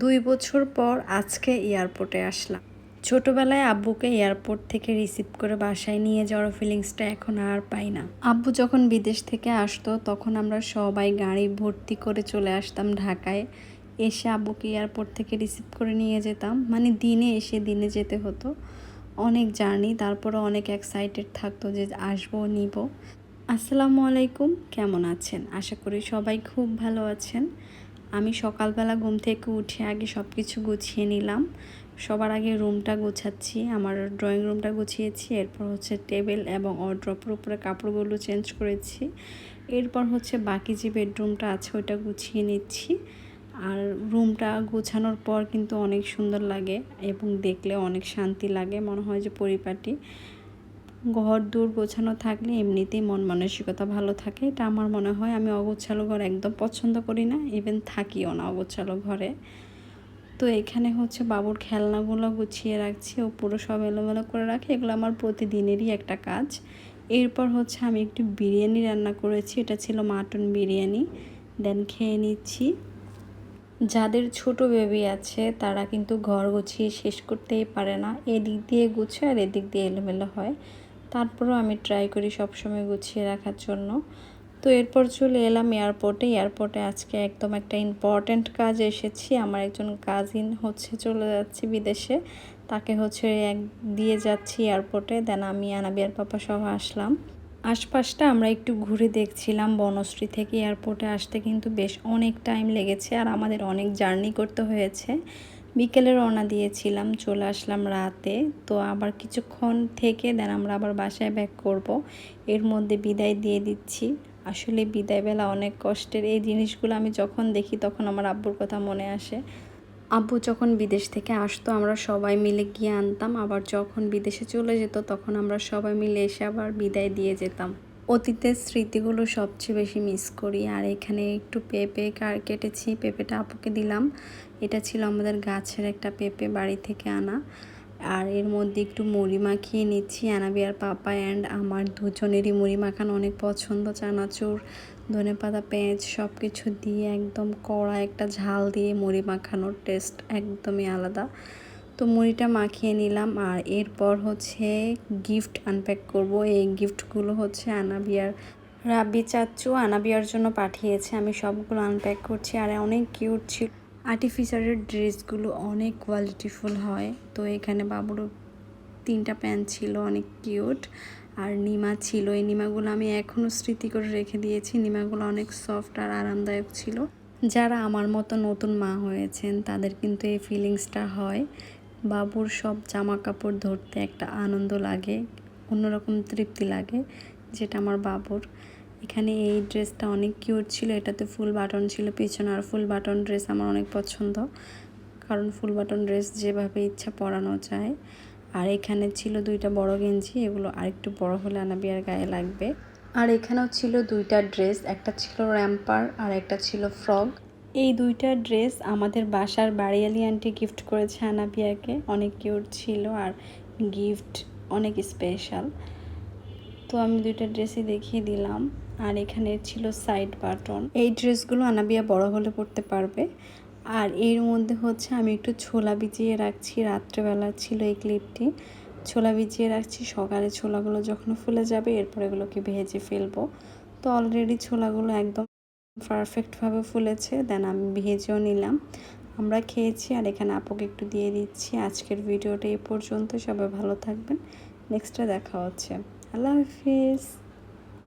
দুই বছর পর আজকে এয়ারপোর্টে আসলাম। ছোটবেলায় আব্বুকে এয়ারপোর্ট থেকে রিসিভ করে বাসায় নিয়ে যাওয়ার ফিলিংসটা এখন আর পাই না। আব্বু যখন বিদেশ থেকে আসতো, তখন আমরা সবাই গাড়ি ভর্তি করে চলে আসতাম ঢাকায়। এসে আব্বুকে এয়ারপোর্ট থেকে রিসিভ করে নিয়ে যেতাম। মানে দিনে এসে দিনে যেতে হতো। অনেক জার্নি তারপরে অনেক এক্সাইটেড থাকতো যে আসব, নিব। আসসালামু আলাইকুম, কেমন আছেন? আশা করি সবাই খুব ভালো আছেন। আমি সকালবেলা ঘুম থেকে উঠে আগে সব কিছু গুছিয়ে নিলাম। সবার আগে রুমটা গোছাচ্ছি, আমার ড্রয়িং রুমটা গুছিয়েছি, এরপর হচ্ছে টেবিল এবং অড্রপের উপরে কাপড়গুলো চেঞ্জ করেছি। এরপর হচ্ছে বাকি যে বেডরুমটা আছে ওইটা গুছিয়ে নিচ্ছি। আর রুমটা গোছানোর পর কিন্তু অনেক সুন্দর লাগে এবং দেখলে অনেক শান্তি লাগে, মনে হয় যে পরিপাটি। ঘর দূর গোছানো থাকলে এমনিতেই মন মানসিকতা ভালো থাকে। এটা আমার মনে হয়। আমি অগোছালো ঘর একদম পছন্দ করি না ইভেন থাকিও না অগোছালো ঘরে। তো এখানে হচ্ছে বাবুর খেলনাগুলো গুছিয়ে রাখছি ও পুরো সব এলোমেলো করে রাখে। এগুলো আমার প্রতিদিনেরই একটা কাজ। এরপর হচ্ছে আমি একটু বিরিয়ানি রান্না করেছি। এটা ছিল মাটন বিরিয়ানি। দেন খেয়ে নিচ্ছি। যাদের ছোট বেবি আছে, তারা কিন্তু ঘর গুছিয়ে শেষ করতেই পারে না। এদিক দিয়ে গুছে আর এদিক দিয়ে এলোমেলো হয়। তারপরেও আমি ট্রাই করি সবসময় গুছিয়ে রাখার জন্য। তো এরপর চলে এলাম এয়ারপোর্টে এয়ারপোর্টে আজকে একদম একটা ইম্পর্ট্যান্ট কাজ এসেছি। আমার একজন কাজিন হচ্ছে চলে যাচ্ছি বিদেশে। তাকে হচ্ছে এক, দিয়ে যাচ্ছি এয়ারপোর্টে দেন আমি আনাবিয়ার পাপা সহ আসলাম। আশপাশটা আমরা একটু ঘুরে দেখছিলাম বনশ্রী থেকে। এয়ারপোর্টে আসতে কিন্তু বেশ অনেক টাইম লেগেছে। আর আমাদের অনেক জার্নি করতে হয়েছে। বিকেলে রওনা দিয়েছিলাম, চলে আসলাম রাতে। তো আবার কিছুক্ষণ থেকে দেন আমরা আবার বাসায় ব্যাক করব। এর মধ্যে বিদায় দিয়ে দিচ্ছি। আসলে বিদায়বেলা অনেক কষ্টের। এই জিনিসগুলো আমি যখন দেখি তখন আমার আব্বুর কথা মনে আসে। আব্বু যখন বিদেশ থেকে আসতো আমরা সবাই মিলে গিয়ে আনতাম। আবার যখন বিদেশে চলে যেত তখন আমরা সবাই মিলে এসে আবার বিদায় দিয়ে যেতাম। অতীতের স্মৃতিগুলো সবচেয়ে বেশি মিস করি। আর এখানে একটু পেঁপে কার কেটেছি, পেঁপেটা আপুকে দিলাম। এটা ছিল আমাদের গাছের একটা পেঁপে বাড়ি থেকে আনা। আর এর মধ্যে একটু মুড়ি মাখিয়ে নিচ্ছি আনাবিয়ার পাপা অ্যান্ড আমার দুজনেরই মুড়ি মাখানো অনেক পছন্দ, চানাচুর ধনে পাতা পেঁয়াজ সব কিছু দিয়ে একদম কড়া একটা ঝাল দিয়ে মুড়ি মাখানোর টেস্ট একদমই আলাদা। তো মুড়িটা মাখিয়ে নিলাম আর এরপর হচ্ছে গিফট আনপ্যাক করব। এই গিফটগুলো হচ্ছে আনাবিয়ার রাব্বি চাচ্চু আনাবিয়ার জন্য পাঠিয়েছে। আমি সবগুলো আনপ্যাক করছি আর অনেক কিউট ছিল। আর্টিফিশিয়ালের ড্রেসগুলো অনেক কোয়ালিটিফুল হয়। তো এখানে বাবুরও তিনটা প্যান্ট ছিল, অনেক কিউট আর নিমা ছিল। এই নিমাগুলো আমি এখনও স্মৃতি করে রেখে দিয়েছি। নিমাগুলো অনেক সফট আর আরামদায়ক ছিল। যারা আমার মতো নতুন মা হয়েছেন, তাদের কিন্তু এই ফিলিংসটা হয়। বাবুর সব জামা কাপড় ধরতে একটা আনন্দ লাগে, অন্যরকম তৃপ্তি লাগে যেটা আমার বাবুর। এখানে এই ড্রেসটা অনেক কিউট ছিল, এটাতে ফুল বাটন ছিল পিছনে আর ফুল বাটন ড্রেস আমার অনেক পছন্দ। কারণ ফুল বাটন ড্রেস যেভাবে ইচ্ছা পরানো যায়। আর এখানে ছিল দুইটা বড় গেঞ্জি, এগুলো আরেকটু বড় হলে আনাবিয়ার গায়ে লাগবে। আর এখানেও ছিল দুইটা ড্রেস, একটা ছিল র্যাম্পার আর একটা ছিল ফ্রক। এই দুইটা ড্রেস আমাদের বাসার বাড়িয়ালি আন্টি গিফট করেছে আনাবিয়াকে অনেক কিউট ছিল আর গিফট অনেক স্পেশাল তো আমি দুইটা ড্রেসই দেখিয়ে দিলাম। আর এখানে ছিল সাইড বাটন এই ড্রেসগুলো আনাবিয়া বড় হলে পড়তে পারবে। আর এর মধ্যে হচ্ছে আমি একটু ছোলা ভিজিয়ে রাখছি। রাত্রেবেলা ছিল এই ক্লিপটি ছোলা ভিজিয়ে রাখছি। সকালে ছোলাগুলো যখন ফুলে যাবে, এরপর এগুলোকে ভেজে ফেলব। তো অলরেডি ছোলাগুলো একদম পারফেক্টভাবে ফুলেছে দেন আমি ভেজেও নিলাম। আমরা খেয়েছি আর এখানে আপুকে একটু দিয়ে দিচ্ছি। আজকের ভিডিওটা এ পর্যন্ত। সবাই ভালো থাকবেন। নেক্সটটা দেখা হচ্ছে। আল্লাহ হাফিজ।